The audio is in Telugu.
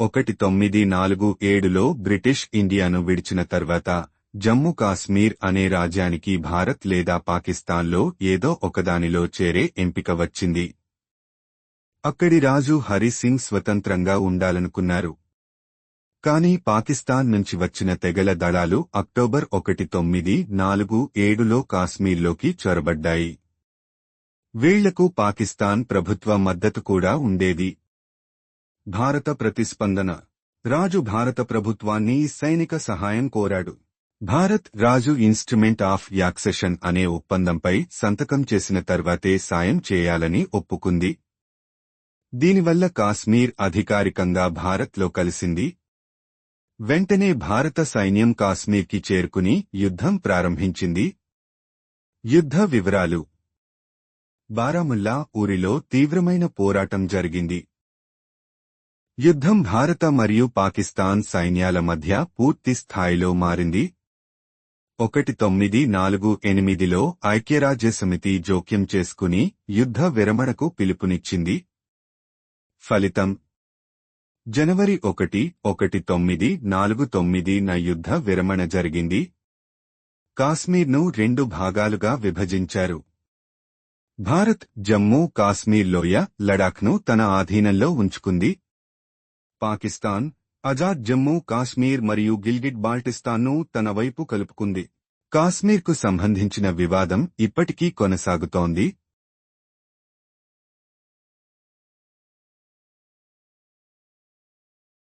ఒకటి తొమ్మిది నాలుగు ఏడులో బ్రిటిష్ ఇండియాను విడిచిన తర్వాత జమ్మూ కాశ్మీర్ అనే రాజ్యానికి భారత్ లేదా పాకిస్తాన్లో ఏదో ఒకదానిలో చేరే ఎంపిక వచ్చింది. అక్కడి రాజు హరి సింగ్ స్వతంత్రంగా ఉండాలనుకున్నారు. కానీ పాకిస్తాన్ నుంచి వచ్చిన తెగల దళాలు అక్టోబర్ ఒకటి తొమ్మిది నాలుగు ఏడులో కాశ్మీర్లోకి చొరబడ్డాయి. వీళ్ళకు పాకిస్తాన్ ప్రభుత్వ మద్దతు కూడా ఉండేది. భారత ప్రతిస్పందన. రాజు భారత ప్రభుత్వాన్ని సైనిక సహాయం కోరాడు. భారత్ రాజు ఇన్స్ట్రుమెంట్ ఆఫ్ యాక్సెషన్ అనే ఒప్పందంపై సంతకం చేసిన తర్వాతే సాయం చేయాలని ఒప్పుకుంది. దీనివల్ల కాశ్మీర్ అధికారికంగా భారత్లో కలిసింది. వెంటనే భారత సైన్యం కాశ్మీర్కి చేరుకుని యుద్ధం ప్రారంభించింది. యుద్ధ వివరాలు. బారాముల్లా ఊరిలో తీవ్రమైన పోరాటం జరిగింది. యుద్ధం భారత మరియు పాకిస్తాన్ సైన్యాల మధ్య పూర్తి స్థాయిలో మారింది. ఒకటి తొమ్మిది నాలుగు ఎనిమిదిలో ఐక్యరాజ్యసమితి జోక్యం చేసుకుని యుద్ధ విరమణకు పిలుపునిచ్చింది. ఫలితం జనవరి ఒకటి ఒకటి తొమ్మిది నాలుగు తొమ్మిది న యుద్ధ విరమణ జరిగింది. కాశ్మీర్ను రెండు భాగాలుగా విభజించారు. భారత్ జమ్మూ కాశ్మీర్ లోయ లడాఖ్ను తన ఆధీనంలో ఉంచుకుంది. పాకిస్తాన్ ఆజాద్ జమ్మూ కాశ్మీర్ మరియు గిల్గిట్ బాల్టిస్తాన్ను తన వైపు కలుపుకుంది. కాశ్మీర్కు సంబంధించిన వివాదం ఇప్పటికీ కొనసాగుతోంది.